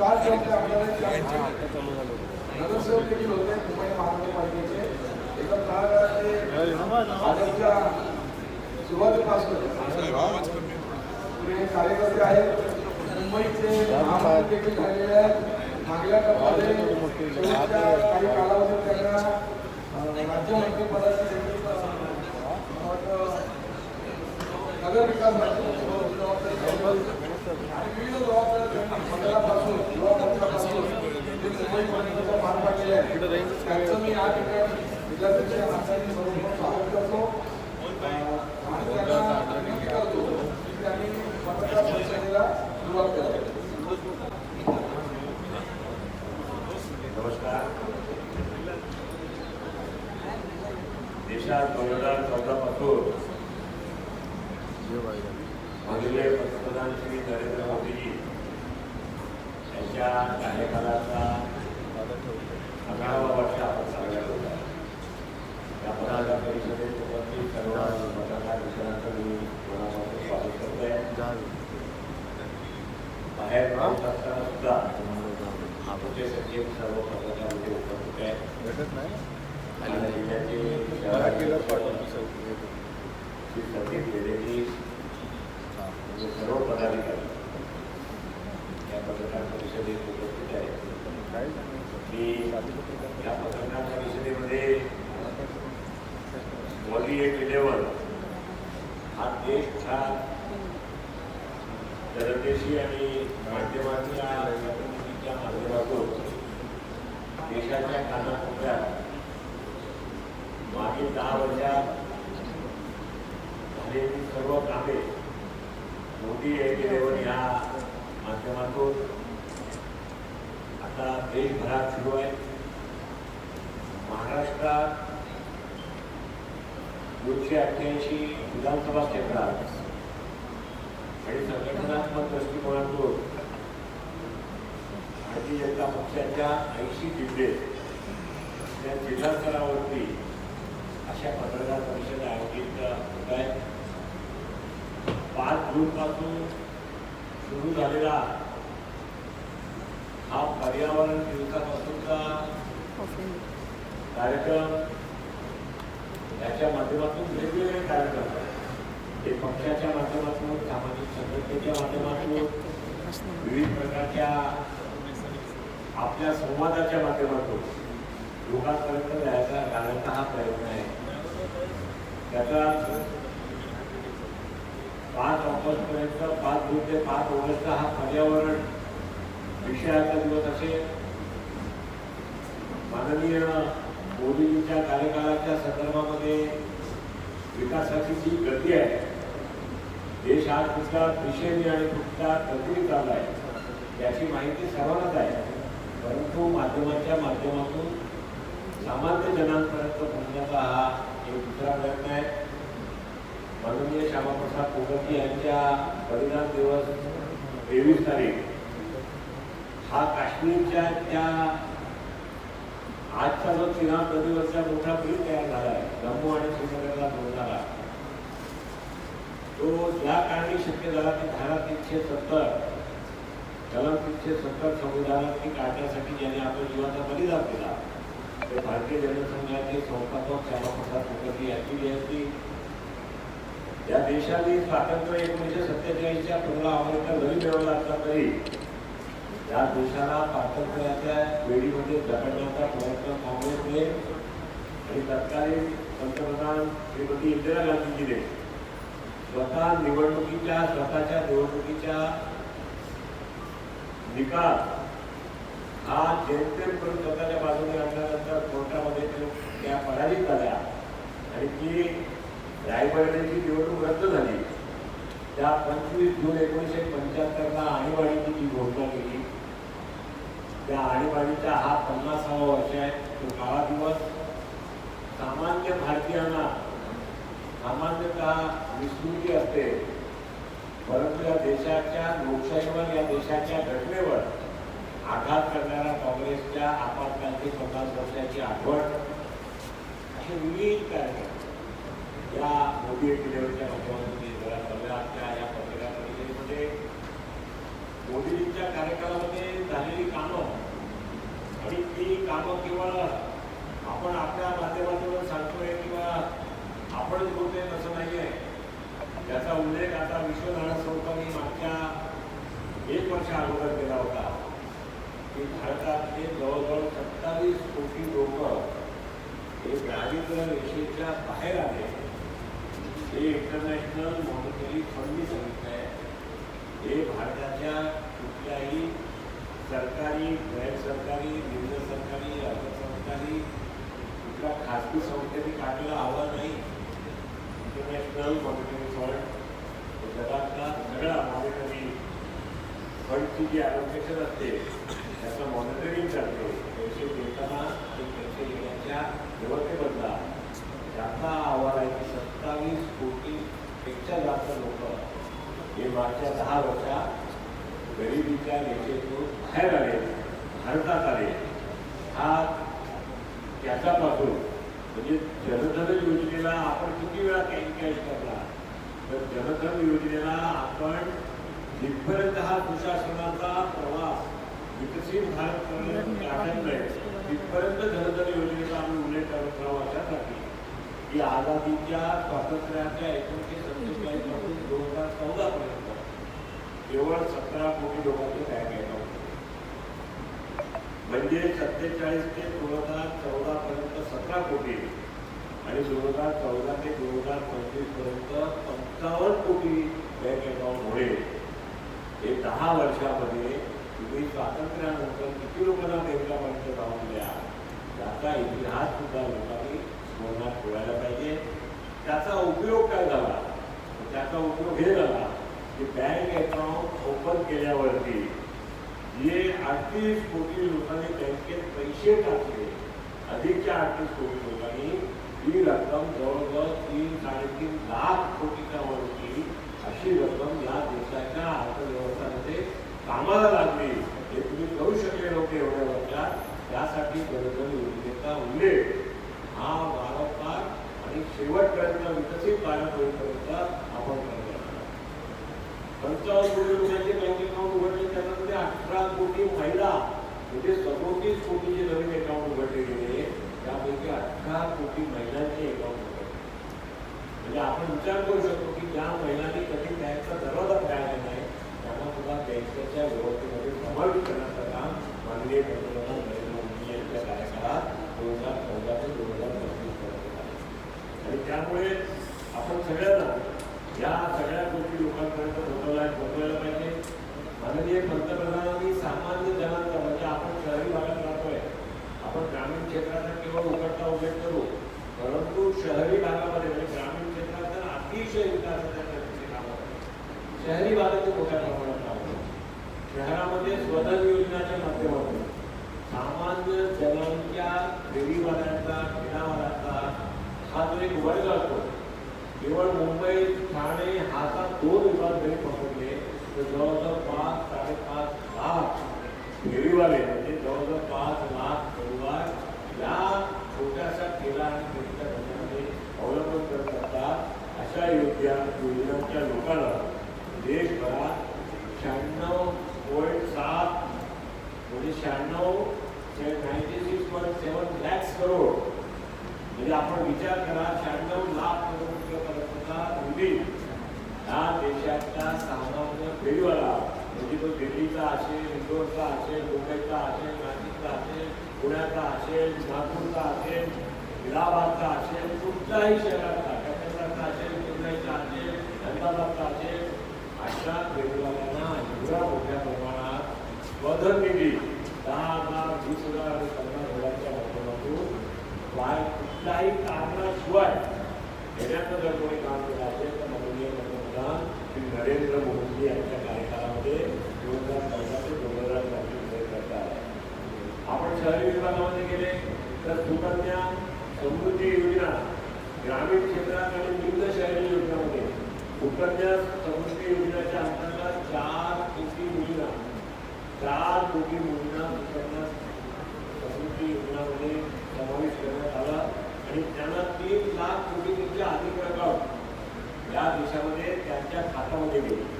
नगरसेवक आपल्याला नगरसेवक देखील होते मुंबई महानगरपालिकेचे. एकदम भाजपच्या सुरुवातीपासून पुढे कार्यकर्ते आहेत. मुंबईचे आमदार देखील झालेले आहेत. मागल्या टप्प्यामध्ये काही कालावधीत त्यांना राज्यमंत्रीपदाची देखील अं, मला वाटतं नगर विकास मंत्री करतो नमस्कार देशात दोन हजार चौदा पासून माननीय पंतप्रधान श्री नरेंद्र मोदीजी यांच्या कार्यकालाचा अकरावा वर्ष आपण चालवला होता या पत्रकार परिषदेत उपस्थित सर्व पत्रकार मित्रांचं मी मनापासून स्वागत करतोय. बाहेर पाऊस असताना सुद्धा आमचे सचिव सर्व पत्रकारांचे उपस्थित आहे आणि जिल्ह्याचे श्री संदीप जे सर्व पदाधिकारी या पत्रकार परिषदेत उपस्थित आहेत. मी या पत्रकार परिषदेमध्ये वॉली एट इलेव्हन हा देश हा जनतेशी आणि माध्यमांच्या प्रतिनिधीच्या माध्यमातून देशाच्या कानाकोपऱ्यात मागील दहा वर्षात झालेली सर्व कामे मोदी एक या माध्यमातून आता देशभरात सुरू आहे. महाराष्ट्रात दोनशे अठ्ठ्याऐंशी विधानसभा क्षेत्रात आणि संघटनात्मक दृष्टिकोनातून भारतीय जनता पक्षाच्या ऐंशी जिल्हे त्या जिल्हा स्तरावरती अशा पत्रकार परिषद आयोजित होत आहे पाच जूनपासून सुरू झालेला हा पर्यावरण दिवसापासूनचा कार्यक्रम याच्या माध्यमातून वेगवेगळे कार्यक्रम ते पक्षाच्या माध्यमातून सामाजिक संघटनेच्या माध्यमातून विविध प्रकारच्या आपल्या संवादाच्या माध्यमातून लोकांपर्यंत जायचा घालण्याचा हा प्रयत्न आहे. त्याचा पाच ऑगस्टपर्यंत पाच जून ते पाच ऑगस्ट हा पर्यावरण विषयाचा दिवस असेल. माननीय मोदीजींच्या कार्यकाळाच्या संदर्भामध्ये विकासाची जी गती आहे देश आज कुठला दिशेने आणि कुठला गतीने चालला आहे याची माहिती सर्वांनाच आहे. परंतु माध्यमाच्या माध्यमातून सामान्य जनांपर्यंत पोहोचण्याचा हा एक दुसरा प्रयत्न आहे. माननीय श्यामाप्रसाद मुखर्जी यांच्या बलिदान दिवस तेवीस तारीख. हा काश्मीरच्या त्या आजचा जो चिनाब नदीवरचा मोठा ब्रिज तयार झाला आहे जम्मू आणि श्रीनगरला जोडणारा तो ज्या कारणी शक्य झाला की धारा तीनशे सत्तर कलम तीनशे सत्तर संविधानातली काढण्यासाठी ज्याने आपल्या जीवाचा बलिदान दिला ते भारतीय जनसंघाचे संस्थापक श्यामाप्रसाद मुखर्जी यांची जयंती या देशाने स्वातंत्र्य एकोणीसशे सत्तेचाळीसच्या पंधरा ऑगस्टला जरी मिळवला असला तरी या देशाला स्वातंत्र्याच्या वेळीमध्ये जगण्याचा प्रयत्न काँग्रेसने आणि तत्कालीन पंतप्रधान श्रीमती इंदिरा गांधीजीने स्वतः निवडणुकीच्या स्वतःच्या निवडणुकीच्या निकाल हा जेमतेम करून स्वतःच्या बाजूने आणल्यानंतर कोर्टामध्ये त्या पराजित झाल्या. आणि ती रायबरेलीची निवडणूक रद्द झाली. त्या पंचवीस जून एकोणीसशे पंच्याहत्तरला आणीबाणीची जी घोषणा केली. त्या आणीबाणीचा हा पन्नासावा वर्ष आहे. तो काळा दिवस. सामान्य भारतीयांना सामान्यतः विस्मृती असते. परंतु या देशाच्या लोकशाहीवर या देशाच्या घटनेवर आघात करणाऱ्या काँग्रेसच्या आपातकालची पन्नास वर्षाची आठवण असे विविध कार्यक्रम या मोदी लेवलच्या माध्यमातून जरा आपल्या या पत्रकार परिषदेमध्ये मोदीजींच्या कार्यकाळामध्ये झालेली कामं आणि ती कामं केवळ आपण आपल्या माध्यमातून सांगतोय किंवा आपणच बोलतोय तसं नाही आहे त्याचा उल्लेख आता विश्वनाथ संस्थांनी मागच्या एक वर्ष अगोदर केला होता. की भारतातले जवळजवळ सत्तावीस कोटी लोक हे दारिद्र्य रेषेच्या बाहेर आले. हे इंटरनॅशनल मॉनिटरी फंडनी सांगितलं आहे. हे भारताच्या कुठल्याही सरकारी गैर सरकारी निम्न सरकारी अर्धसरकारी कुठल्या खाजगी संस्थेने काढलेला आव्हान नाही. इंटरनॅशनल मॉनिटरी फंड जगातला सगळा मॉनिटरी फंडची जी अलोकेशन असते त्याचं मॉनिटरिंग करते पैसे देताना आणि पैसे घेण्याच्या व्यवस्थेबद्दल त्यांना अहवाल आहे की सत्तावीस कोटीपेक्षा जास्त लोक हे मागच्या दहा वर्षात गरिबीच्या रेषेतून बाहेर आले भारतात आले. हा त्याच्यापासून म्हणजे जनधन योजनेला आपण किती वेळा कॅश करणार? तर जनधन योजनेला आपण जिथपर्यंत हा सुशासनाचा प्रवास विकसित भारत करण्यात गाठत नाही तिथपर्यंत जनधन योजनेचा आम्ही उल्लेख करत प्रवासासाठी की आझादीच्या स्वातंत्र्याच्या एकोणीसशे सत्तेचाळीसपासून दोन हजार चौदा पर्यंत केवळ सतरा कोटी लोकांचे बँक अकाउंट म्हणजे सत्तेचाळीस ते दोन हजार चौदा पर्यंत सतरा कोटी आणि दोन हजार चौदा ते दोन हजार पंचवीसपर्यंत पंचावन्न कोटी बँक अकाउंट होणे हे दहा वर्षामध्ये तुम्ही स्वातंत्र्यानंतर किती लोकांना बँका बँक जाऊन द्या त्याचा इतिहास सुद्धा लोकांना स्मरणात ठेवायला पाहिजे त्याचा उपयोग काय झाला त्याचा उपयोग हे झाला की बँक अकाउंट ओपन केल्यावरती जे अडतीस कोटी लोकांनी बँकेत पैसे टाकले अधिकच्या अडतीस कोटी लोकांनी ही रक्कम जवळजवळ तीन साडेतीन लाख कोटीच्या वरती अशी रक्कम या देशाच्या अर्थव्यवस्थामध्ये कामाला लागली. हे तुम्ही करू शकले नव्हते एवढ्या वर्षात. त्यासाठी जनधन योजनेचा उल्लेख हा वारंवार आणि शेवटपर्यंत विकसित भारत होईपर्यंत आपण पंचावन्न कोटी लोकांचे बँक अकाउंट उघडले. त्याच्यामध्ये अठरा कोटी महिला म्हणजे सदोतीस कोटीचे नवीन अकाउंट उघडले गेले. त्यापैकी अठरा कोटी महिलांचे अकाउंट उघडले. म्हणजे आपण विचार करू शकतो की ज्या महिलांनी कधी बँकचा दरवाजा पाहिला नाही त्यांना सुद्धा बँकेच्या व्यवस्थेमध्ये समाविष्ट करण्याचं काम माननीय पंतप्रधान नरेंद्र मोदी यांच्या कार्यकाळात दोन हजार चौदा ते दोन हजार पंचवीसपर्यंत आणि त्यामुळे आपण सगळ्यांना या सगळ्या गोष्टी लोकांपर्यंत पोहोचवल्या पोहोचवायला पाहिजे. माननीय पंतप्रधानांनी सामान्य जनांचा म्हणजे आपण शहरी भागात राहतोय आपण ग्रामीण क्षेत्राचा केवळ उघडता उघड करू परंतु शहरी भागामध्ये म्हणजे ग्रामीण क्षेत्रात तर अतिशय विकासाच्या गतीचे काम शहरी भागात मोठ्या प्रमाणात शहरामध्ये स्वधन योजनाच्या माध्यमातून सामान्य जनांच्या फेरीवाल्यांचा ठेलावाल्यांचा हा जो एक वर्ग असतो केवळ मुंबई ठाणे हा असा दोन विभाग जरी पकडले तर जवळजवळ पाच साडेपाच लाख फेरीवाले म्हणजे जवळजवळ पाच लाख परिवार या छोट्याशा केला आणि छोट्या धंद्यामध्ये अवलंबन करत असतात. अशा योग्य योजनांच्या लोकांना देशभरात शहाण्णव पॉईंट सात म्हणजे शहाण्णव ninety six point seven lakhs crore म्हणजे आपण विचार करा शहाण्णव लाख करोड रुपयापर्यंतचा निधी या देशाच्या सामान्य फेरीवाला म्हणजे तो दिल्लीचा असेल इंदोरचा असेल मुंबईचा असेल नाशिकचा असेल पुण्याचा असेल नागपूरचा असेल इलाहाबादचा असेल कुठल्याही शहराचा कलकत्ताचा असेल चेन्नईचा असेल अहमदाबादचा असेल अशा फेरीवाल्यांना एवढ्या मोठ्या प्रमाणात स्वधन निधी दहा हजार वीस हजार आणि पन्नास हजारच्या माध्यमातून बाय कुठल्याही कारणाशिवाय घेण्याचं जर कोणी काम केलं असेल तर माननीय पंतप्रधान श्री नरेंद्र मोदी यांच्या कार्यकाळामध्ये दोन हजार चौदा ते दोन हजार पंचवीसमध्ये करता आपण शहरी विभागामध्ये गेले तर सुकन्या समृद्धी योजना ग्रामीण क्षेत्रात आणि विविध शहरी योजनामध्ये सुकन्या समृद्धी योजनेच्या अंतर्गत चार कोटी योजना चार कोटी योजना सुकन्या समृद्धी योजनामध्ये समावेश करण्यात आला. आणि त्यांना तीन लाख कोटी अधिक रक्कम या देशामध्ये त्यांच्या खात्यामध्ये गेली.